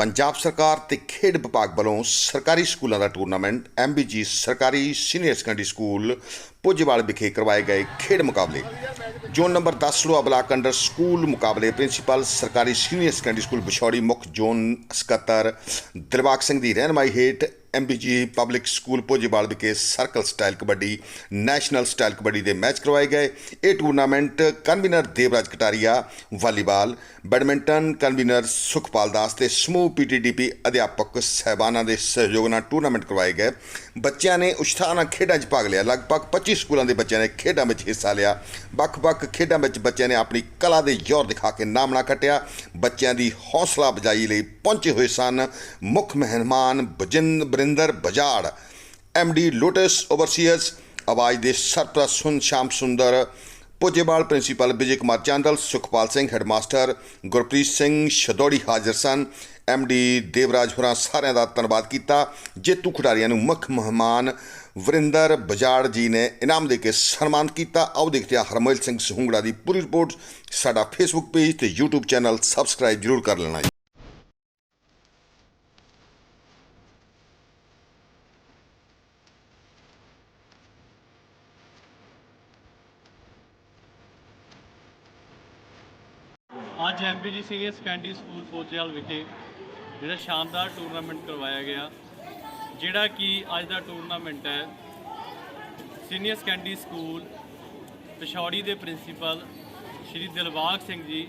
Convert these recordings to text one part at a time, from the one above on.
ਪੰਜਾਬ ਸਰਕਾਰ ਤੇ ਖੇਡ ਵਿਭਾਗ ਵੱਲੋਂ ਸਰਕਾਰੀ ਸਕੂਲਾਂ ਦਾ ਟੂਰਨਾਮੈਂਟ, ਐਮਬੀਜੀ ਸਰਕਾਰੀ ਸੀਨੀਅਰ ਸੈਕੰਡਰੀ ਸਕੂਲ ਪੁੱਜਵਾਲ ਵਿਖੇ ਕਰਵਾਏ ਗਏ ਖੇਡ ਮੁਕਾਬਲੇ। ਜ਼ੋਨ ਨੰਬਰ 10 ਲੋਆ ਬਲਾਕ ਅੰਡਰ ਸਕੂਲ ਮੁਕਾਬਲੇ ਪ੍ਰਿੰਸੀਪਲ ਸਰਕਾਰੀ ਸੀਨੀਅਰ ਸੈਕੰਡਰੀ ਸਕੂਲ ਬਿਛੌੜੀ ਮੁੱਖ ਜ਼ੋਨ ਸਕੱਤਰ ਦਿਲਬਾਗ ਸਿੰਘ ਦੀ ਰਹਿਨਮਾਈ ਹੇਠ ਐਮਬੀਜੀ ਪਬਲਿਕ ਸਕੂਲ ਭੋਜੀਵਾਲ ਵਿਖੇ circle style kabaddi national style kabaddi ਦੇ ਮੈਚ ਕਰਵਾਏ ਗਏ। ਇਹ tournament convener Devraj Kataria, volleyball badminton convener Sukhpal Das ਤੇ ਸਮੂਹ ਪੀਟੀਡੀਪੀ ਅਧਿਆਪਕ ਸਹਿਬਾਨਾਂ ਦੇ ਸਹਿਯੋਗ ਨਾਲ ਟੂਰਨਾਮੈਂਟ ਕਰਵਾਏ ਗਏ। ਬੱਚਿਆਂ ਨੇ ਉਤਸ਼ਾਹ ਨਾਲ ਖੇਡਾਂ 'ਚ ਭਾਗ ਲਿਆ। ਲਗਭਗ 25 ਸਕੂਲਾਂ ਦੇ ਬੱਚਿਆਂ ਨੇ ਖੇਡਾਂ ਵਿੱਚ ਹਿੱਸਾ ਲਿਆ। ਵੱਖ-ਵੱਖ ਖੇਡਾਂ ਵਿੱਚ ਬੱਚਿਆਂ ਨੇ ਆਪਣੀ ਕਲਾ ਦੇ ਜ਼ੋਰ ਦਿਖਾ ਕੇ ਨਾਮਣਾ ਖੱਟਿਆ। ਬੱਚਿਆਂ ਦੀ ਹੌਸਲਾ ਅਫਜ਼ਾਈ ਲਈ ਪਹੁੰਚੇ ਹੋਏ ਸਨ। ਮੁੱਖ ਮਹਿਮਾਨ ਬਜਿੰਦ Barinder Bajar MD lotus overseers, ਆਵਾਜ਼ ਦੇ ਸਰਪ੍ਰਸਤ ਸੁਨ ਸ਼ਾਮ ਸੁੰਦਰ ਪੁੱਜੇਵਾਲ ਪ੍ਰਿੰਸੀਪਲ ਵਿਜੇ ਕੁਮਾਰ ਚਾਂਦਲ, ਸੁਖਪਾਲ ਸਿੰਘ ਹੈਡਮਾਸਟਰ, ਗੁਰਪ੍ਰੀਤ ਸਿੰਘ ਸ਼ਦੌੜੀ ਹਾਜ਼ਰ ਸਨ। ਐਮਡੀ ਦੇਵਰਾਜ ਹੋਰਾਂ ਸਾਰਿਆਂ ਦਾ ਧੰਨਵਾਦ ਕੀਤਾ। ਜੇਤੂ ਖਿਡਾਰੀਆਂ ਨੂੰ ਮੁੱਖ ਮਹਿਮਾਨ ਵਰਿੰਦਰ ਬਜਾੜ ਜੀ ਨੇ ਇਨਾਮ ਦੇ ਕੇ ਸਨਮਾਨਿਤ ਕੀਤਾ। ਆਓ ਦੇਖਦੇ ਹਾਂ ਹਰਮਨ ਸਿੰਘ ਸਹੂੰਗੜਾ ਦੀ ਪੂਰੀ ਰਿਪੋਰਟ। ਸਾਡਾ ਫੇਸਬੁੱਕ ਪੇਜ ਤੇ YouTube ਚੈਨਲ ਸਬਸਕ੍ਰਾਈਬ ਜ਼ਰੂਰ ਕਰ ਲੈਣਾ ਅੱਜ MPG senior secondary school Pochewal ਵਿਖੇ ਜਿਹੜਾ ਸ਼ਾਨਦਾਰ ਟੂਰਨਾਮੈਂਟ ਕਰਵਾਇਆ ਗਿਆ, ਜਿਹੜਾ ਕਿ ਅੱਜ ਦਾ ਟੂਰਨਾਮੈਂਟ ਹੈ। ਸੀਨੀਅਰ ਸੈਕੰਡਰੀ ਸਕੂਲ ਪਿਛੌੜੀ ਦੇ ਪ੍ਰਿੰਸੀਪਲ ਸ਼੍ਰੀ ਦਿਲਬਾਗ ਸਿੰਘ ਜੀ,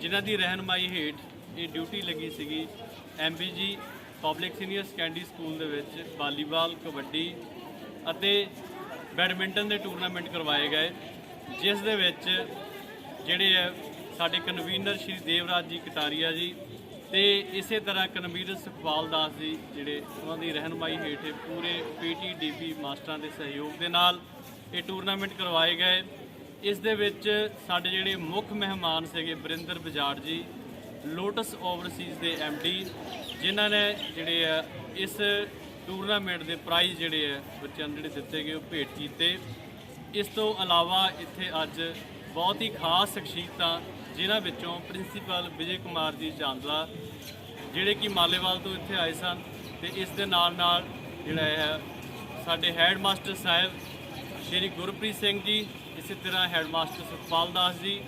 ਜਿਨ੍ਹਾਂ ਦੀ ਰਹਿਨਮਾਈ ਹੇਠ ਇਹ ਡਿਊਟੀ ਲੱਗੀ ਸੀਗੀ MPG public senior secondary school ਦੇ ਵਿੱਚ ਵਾਲੀਬਾਲ, ਕਬੱਡੀ ਅਤੇ ਬੈਡਮਿੰਟਨ ਦੇ ਟੂਰਨਾਮੈਂਟ ਕਰਵਾਏ ਗਏ, ਜਿਸ ਦੇ ਵਿੱਚ ਜਿਹੜੇ ਹੈ ਸਾਡੇ ਕਨਵੀਨਰ ਸ਼੍ਰੀ ਦੇਵਰਾਜ ਜੀ ਕਟਾਰੀਆ ਜੀ ਤੇ ਇਸੇ ਤਰ੍ਹਾਂ ਕਨਵੀਨਰ ਸੁਖਪਾਲ ਦਾਸ ਜੀ ਜਿਹੜੇ ਉਹਨਾਂ ਦੀ ਰਹਿਨਮਾਈ ਹੇਠ ਇਹ ਪੂਰੇ ਪੀਟੀਡੀਪੀ ਮਾਸਟਰਾਂ ਦੇ ਸਹਿਯੋਗ ਦੇ ਨਾਲ ਇਹ ਟੂਰਨਾਮੈਂਟ ਕਰਵਾਏ ਗਏ। ਇਸ ਦੇ ਵਿੱਚ ਸਾਡੇ ਜਿਹੜੇ ਮੁੱਖ ਮਹਿਮਾਨ ਸੀਗੇ ਬਰਿੰਦਰ ਬਜਾੜ ਜੀ, ਲੋਟਸ ਓਵਰਸੀਜ਼ ਦੇ ਡੀ, ਜਿਨ੍ਹਾਂ ਨੇ ਜਿਹੜੇ ਆ ਇਸ ਟੂਰਨਾਮੈਂਟ ਦੇ ਪ੍ਰਾਈਜ਼ ਜਿਹੜੇ ਆ ਬੱਚਿਆਂ ਨੂੰ ਜਿਹੜੇ ਦਿੱਤੇ ਗਏ, ਉਹ ਭੇਟ ਕੀਤੇ। ਇਸ ਤੋਂ ਇਲਾਵਾ ਇੱਥੇ ਅੱਜ ਬਹੁਤ ਹੀ ਖਾਸ ਸ਼ਖਸੀਅਤਾਂ ਜਿਨ੍ਹਾਂ ਵਿੱਚੋਂ ਪ੍ਰਿੰਸੀਪਲ ਵਿਜੇ ਕੁਮਾਰ ਜੀ ਚਾਂਦਲਾ, ਜਿਹੜੇ ਕਿ ਮਾਲੇਵਾਲ ਤੋਂ ਇੱਥੇ ਆਏ ਸਨ ਤੇ ਇਸ ਦੇ ਨਾਲ ਨਾਲ ਜਿਹੜਾ ਹੈ ਸਾਡੇ ਹੈੱਡ ਮਾਸਟਰ ਸਾਹਿਬ ਸ਼੍ਰੀ ਗੁਰਪ੍ਰੀਤ ਸਿੰਘ ਜੀ, ਇਸੇ ਤਰ੍ਹਾਂ ਹੈੱਡ ਮਾਸਟਰ ਸੁਖਪਾਲ ਦਾਸ ਜੀ,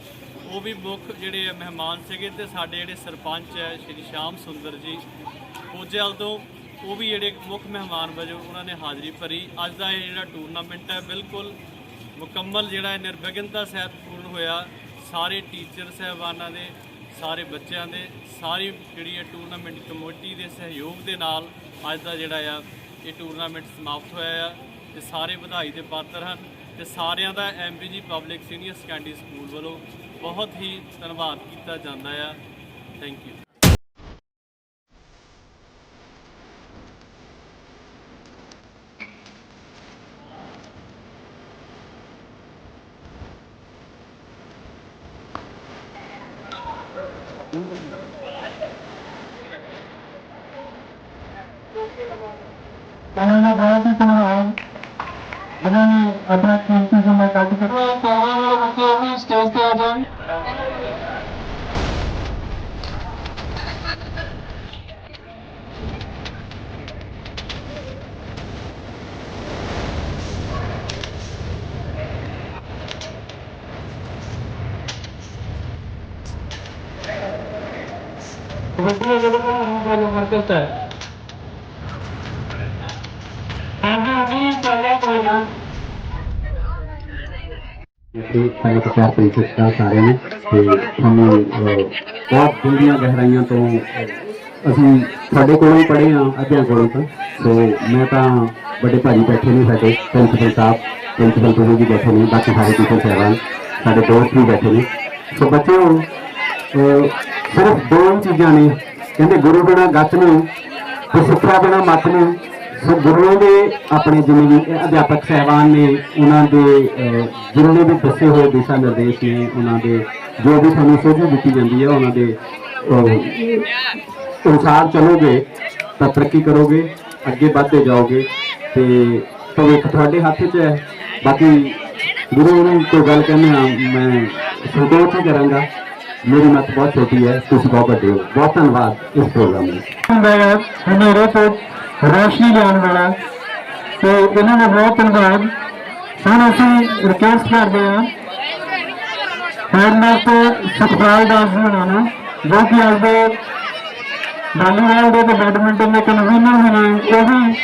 ਉਹ ਵੀ ਮੁੱਖ ਜਿਹੜੇ ਮਹਿਮਾਨ ਸੀਗੇ ਤੇ ਸਾਡੇ ਜਿਹੜੇ ਸਰਪੰਚ ਹੈ ਸ਼੍ਰੀ ਸ਼ਾਮ ਸੁੰਦਰ ਜੀ ਪੋਜੇਵਾਲ ਤੋਂ, ਉਹ ਵੀ ਜਿਹੜੇ ਮੁੱਖ ਮਹਿਮਾਨ ਵਜੋਂ ਉਹਨਾਂ ਨੇ ਹਾਜ਼ਰੀ ਭਰੀ। ਅੱਜ ਦਾ ਇਹ ਜਿਹੜਾ ਟੂਰਨਾਮੈਂਟ ਹੈ ਬਿਲਕੁਲ ਮੁਕੰਮਲ ਜਿਹੜਾ ਨਿਰਵਿਘਨਤਾ ਸਹਿਤ ਪੂਰਨ ਹੋਇਆ। ਸਾਰੇ ਟੀਚਰ ਸਹਿਬਾਨਾਂ ਦੇ, ਸਾਰੇ ਬੱਚਿਆਂ ਦੇ, ਸਾਰੀ ਜਿਹੜੀ ਹੈ ਟੂਰਨਾਮੈਂਟ ਕਮੇਟੀ ਦੇ ਸਹਿਯੋਗ ਦੇ ਨਾਲ ਅੱਜ ਦਾ ਜਿਹੜਾ ਆ, ਇਹ ਟੂਰਨਾਮੈਂਟ ਸਮਾਪਤ ਹੋਇਆ ਆ ਤੇ ਸਾਰੇ ਵਧਾਈ ਦੇ ਪਾਤਰ ਹਨ ਤੇ ਸਾਰਿਆਂ ਦਾ MBG public senior secondary school ਵੱਲੋਂ ਬਹੁਤ ਹੀ ਧੰਨਵਾਦ ਕੀਤਾ ਜਾਂਦਾ ਆ। ਥੈਂਕ ਯੂ ਉਹਨਾਂ ਹੀ ਧੰਨਵਾਦ ਜਿਨ੍ਹਾਂ ਨੇ ਆਪਣਾ ਕੀਮਤੀ ਸਮਾਂ ਕੱਢ ਕੇ ਚਾਹਾਂ ਮੇਰੇ ਬੱਚੇ ਵੀ ਸਟੇਜ ਤੇ ਆ ਜਾਣ। ਵਧੀਆ ਜਿਹੜਾ ਕੰਮ ਨੂੰ ਕਰਤਾ ਹੈ ਤੇ ਸਾਡੇ ਪਿਆਰ ਭਰੀ ਸਤਿ ਸ਼੍ਰੀ ਅਕਾਲ ਸਾਰਿਆਂ ਨੂੰ ਤੇ ਸਾਨੂੰ ਬਹੁਤ ਡੂੰਘੀਆਂ ਗਹਿਰਾਈਆਂ ਤੋਂ ਅਸੀਂ ਸਾਡੇ ਕੋਲੋਂ ਪੜ੍ਹੇ ਹਾਂ, ਅੱਧਿਆਂ ਕੋਲੋਂ ਤਾਂ। ਸੋ ਮੈਂ ਤਾਂ ਵੱਡੇ ਭਾਜੀ ਬੈਠੇ ਨੇ ਸਾਡੇ ਪ੍ਰਿੰਸੀਪਲ ਸਾਹਿਬ ਪ੍ਰਿੰਸੀਪਲ ਤੋਂ ਜੀ ਬੈਠੇ ਨੇ, ਬਾਕੀ ਸਾਰੇ ਟੀਚਰ ਸਾਹਿਬਾਨ ਸਾਡੇ ਦੋਸਤ ਵੀ ਬੈਠੇ ਨੇ। ਸੋ ਬੱਚਿਓ ਸਿਰਫ ਦੋ ਚੀਜ਼ਾਂ ਨੇ। ਕਹਿੰਦੇ ਗੁਰੂ ਬਿਨਾ ਗੱਤ ਨਹੀਂ, ਤੇ ਸਿੱਖਿਆ ਬਿਨਾ ਮਤ ਨਹੀਂ। ਸੋ ਗੁਰੂਆਂ ਦੇ ਆਪਣੇ ਜਿਵੇਂ ਵੀ ਅਧਿਆਪਕ ਸਹਿਬਾਨ ਨੇ ਉਹਨਾਂ ਦੇ ਅਹ, ਜਿਨ੍ਹਾਂ ਦੇ ਦੱਸੇ ਹੋਏ ਦਿਸ਼ਾ ਨਿਰਦੇਸ਼ ਨੇ ਉਹਨਾਂ ਦੇ ਜੋ ਵੀ ਸਾਨੂੰ ਸੋਝੀ ਦਿੱਤੀ ਜਾਂਦੀ ਹੈ ਉਹਨਾਂ ਦੇ ਅਨੁਸਾਰ ਚੱਲੋਗੇ ਤਾਂ ਤਰੱਕੀ ਕਰੋਗੇ ਅੱਗੇ ਵੱਧਦੇ ਜਾਓਗੇ ਤੇ ਭਵਿੱਖ ਤੁਹਾਡੇ ਹੱਥ 'ਚ ਹੈ ਬਾਕੀ ਗੁਰੂ ਨੂੰ ਕੋਈ ਗੱਲ ਕਹਿੰਦੇ ਆ ਮੈਂ ਸੰਤੋਖ ਹੀ ਕਰਾਂਗਾ ਮੇਰੀ ਮੱਤ ਬਹੁਤ ਛੋਟੀ ਹੈ ਤੁਸੀਂ ਬਹੁਤ ਵੱਡੇ ਹੋ ਬਹੁਤ ਧੰਨਵਾਦ ਇਸ ਪ੍ਰੋਗਰਾਮ ਲਈ ਰੋਸ਼ਨੀ ਲਿਆਉਣ ਵਾਲਾ। ਤੇ ਇਹਨਾਂ ਦਾ ਬਹੁਤ ਧੰਨਵਾਦ। ਹੁਣ ਅਸੀਂ ਰਿਕਵੈਸਟ ਕਰਦੇ ਹਾਂ ਹੈਡਮਾਸਟਰ ਸੁਖਪਾਲ ਦਾਸ ਜੀ ਹੋਣਾ ਨੂੰ, ਜੋ ਕਿ ਅੱਜ ਦੇ ਵਾਲੀਬਾਲ ਦੇ ਤੇ ਬੈਡਮਿੰਟਨ ਦੇ ਕਨਵੀਨਰ ਵੀ ਨੇ, ਉਹ ਵੀ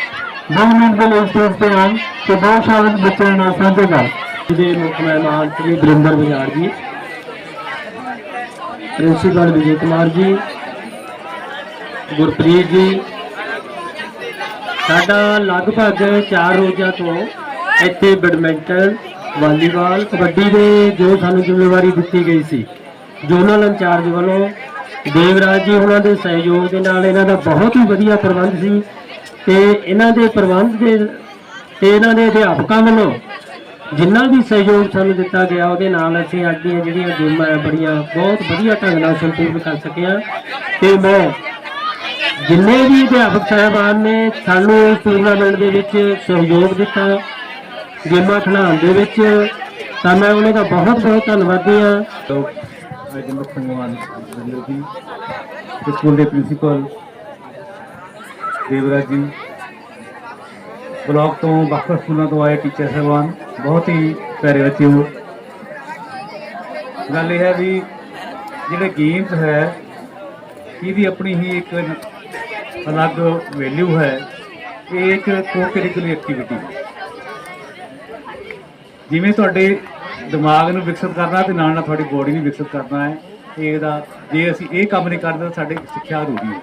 ਦੋ ਮਿੰਟ ਦੇ ਲਈ ਸਟੇਜ ਤੇ ਆਉਣ ਤੇ ਬਹੁਤ ਸ਼ਾਨਦਾਰ ਬੱਚਿਆਂ ਨਾਲ ਸਾਂਝੇ ਕਰ। ਦੇ ਮੁੱਖ ਮਹਿਮਾਨ ਸ੍ਰੀ ਬਰਿੰਦਰ ਬਜਾੜ ਜੀ। ਪ੍ਰਿੰਸੀਪਲ ਵਿਜੇ ਕੁਮਾਰ ਜੀ, ਗੁਰਪ੍ਰੀਤ ਜੀ ਸਾਡਾ ਲਗਭਗ 4 ਰੋਜ਼ਾਂ ਤੋਂ ਇੱਥੇ ਬੈਡਮਿੰਟਨ, ਵਾਲੀਬਾਲ, ਕਬੱਡੀ ਦੇ ਜੋ ਸਾਨੂੰ ਜ਼ਿੰਮੇਵਾਰੀ ਦਿੱਤੀ ਗਈ ਸੀ। ਜ਼ੋਨਲ ਇੰਚਾਰਜ ਵੱਲੋਂ ਦੇਵਰਾਜ ਜੀ ਉਹਨਾਂ ਦੇ ਸਹਿਯੋਗ ਦੇ ਨਾਲ ਇਹਨਾਂ ਦਾ ਬਹੁਤ ਹੀ ਵਧੀਆ ਪ੍ਰਬੰਧ ਸੀ ਤੇ ਇਹਨਾਂ ਦੇ ਪ੍ਰਬੰਧ ਦੇ ਤੇ ਇਹਨਾਂ ਦੇ ਅਧਿਆਪਕਾਂ ਵੱਲੋਂ ਜਿੰਨਾ ਵੀ ਸਹਿਯੋਗ ਸਾਨੂੰ ਦਿੱਤਾ ਗਿਆ, ਉਹਦੇ ਨਾਲ ਅਸੀਂ ਅੱਜ ਦੀਆਂ ਜਿਹੜੀਆਂ ਗੇਮਾਂ ਆ, ਬੜੀਆਂ ਬਹੁਤ ਵਧੀਆ ਢੰਗ ਨਾਲ ਸੰਪੂਰਨ ਕਰ ਸਕੇ ਹਾਂ ਤੇ ਮੈਂ ਜਿੰਨੇ ਵੀ ਅਧਿਆਪਕ ਸਾਹਿਬਾਨ ਨੇ, ਸਾਨੂੰ ਇਸ ਟੂਰਨਾਮੈਂਟ ਦੇ ਵਿੱਚ ਸਹਿਯੋਗ ਦਿੱਤਾ, ਗੇਮਾਂ ਖਿਡਾਉਣ ਦੇ ਵਿੱਚ। ਤਾਂ ਮੈਂ ਉਹਨਾਂ ਦਾ ਬਹੁਤ ਬਹੁਤ ਧੰਨਵਾਦੀ ਹਾਂ। ਰਾਜਿੰਦਰ ਸੰਗਵਾਨ ਜੀ ਸਕੂਲ ਦੇ ਪ੍ਰਿੰਸੀਪਲ, ਦੇਵਰਾਜ ਜੀ। ਬਲਾਕ ਤੋਂ ਵੱਖ ਵੱਖ ਸਕੂਲਾਂ ਤੋਂ ਆਏ ਟੀਚਰ ਸਾਹਿਬਾਨ, ਬਹੁਤ ਹੀ ਪਿਆਰੇ ਬੱਚਿਓ ਗੱਲ ਇਹ ਹੈ ਵੀ ਜਿਹੜੇ ਗੇਮਸ ਹੈ, ਇਹਦੀ ਆਪਣੀ ਹੀ ਇੱਕ ਅਲੱਗ ਵੈਲਿਊ ਹੈ ਇਹ ਇੱਕ ਕੋ-ਕਰਿਕੂਲਰ ਐਕਟੀਵਿਟੀ ਹੈ। ਜਿਵੇਂ ਤੁਹਾਡੇ ਦਿਮਾਗ ਨੂੰ ਵਿਕਸਿਤ ਕਰਨਾ ਤੇ ਨਾਲ ਨਾਲ ਤੁਹਾਡੀ ਬੋਡੀ ਨੂੰ ਵਿਕਸਿਤ ਕਰਨਾ ਹੈ, ਤੇ ਇਹਦਾ ਜੇ ਅਸੀਂ ਇਹ ਕੰਮ ਨਹੀਂ ਕਰਦੇ ਤਾਂ ਸਾਡੀ ਸਿੱਖਿਆ ਅਧੂਰੀ ਹੈ।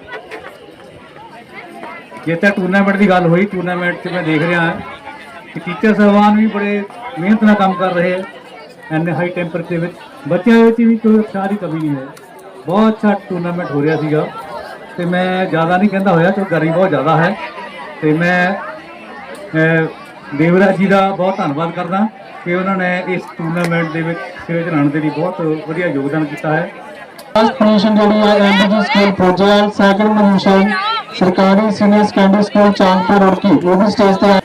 ਜੇ ਤਾਂ ਟੂਰਨਾਮੈਂਟ ਦੀ ਗੱਲ ਹੋਈ ਟੂਰਨਾਮੈਂਟ 'ਚ ਮੈਂ ਦੇਖ ਰਿਹਾ ਕਿ ਟੀਚਰ ਸਾਹਿਬਾਨ ਵੀ ਬੜੇ ਮਿਹਨਤ ਨਾਲ ਕੰਮ ਕਰ ਰਹੇ ਹੈ, ਐਨੇ ਹਾਈ ਟੈਂਪਰੇਚਰ ਵਿੱਚ। ਬੱਚਿਆਂ ਵਿੱਚ ਵੀ ਕੋਈ ਉਤਸ਼ਾਹ ਦੀ ਕਮੀ ਨਹੀਂ ਹੈ। ਬਹੁਤ ਅੱਛਾ ਟੂਰਨਾਮੈਂਟ ਹੋ ਰਿਹਾ ਸੀਗਾ। ਤੇ ਮੈਂ ਜ਼ਿਆਦਾ ਨਹੀਂ ਕਹਿੰਦਾ ਹੋਇਆ ਕਿਉਂਕਿ ਗਰਮੀ ਬਹੁਤ ਜ਼ਿਆਦਾ ਹੈ ਤੇ ਮੈਂ ਦੇਵਰਾਜ ਜੀ ਦਾ ਬਹੁਤ ਧੰਨਵਾਦ ਕਰਦਾ ਕਿ ਉਹਨਾਂ ਨੇ ਇਸ ਟੂਰਨਾਮੈਂਟ ਦੇ ਵਿੱਚ ਸਿਰੇ ਚੜਾਉਣ ਦੇ ਲਈ ਬਹੁਤ ਵਧੀਆ ਯੋਗਦਾਨ ਕੀਤਾ ਹੈ ਫਸਟ ਜਿਹੜੀ ਹੈ MBG school Pojewal second position ਸਰਕਾਰੀ senior secondary school Chandpur Rurki ਉਹ ਵੀ ਸਟੇਜ ਤੇ ਆਏ।